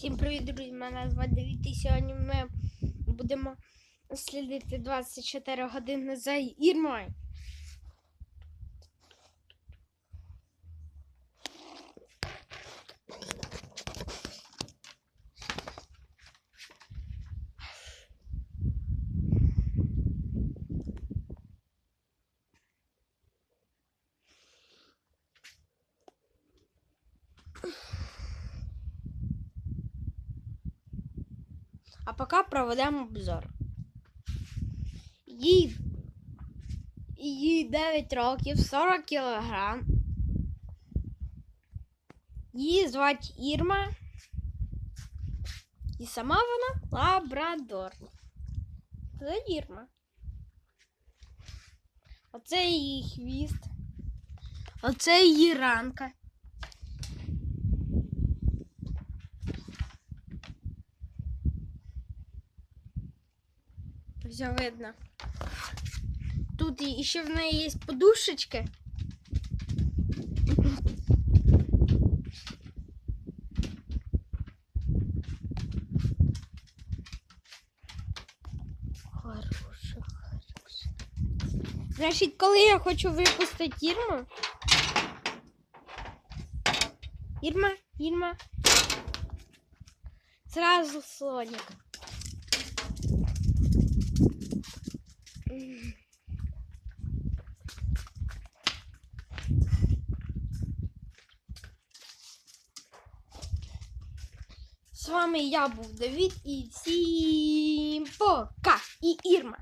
Всім привіт, друзі! Мене звати Давід і сьогодні ми будемо слідити 24 години за Ірмою. А поки проведемо обзор. Їй, їй 9 років, 40 кілограм. Її звати Ірма. І сама вона лабрадор. Це Ірма. Оце її хвіст. Оце її ранка. Все видно. Тут і ще в неї є подушечки. Хороша, хороша. Значить, коли я хочу випустити Ірму. Ірма, Ірма. Зразу слоник. З вами я був Давід і всім пока! І Ірма.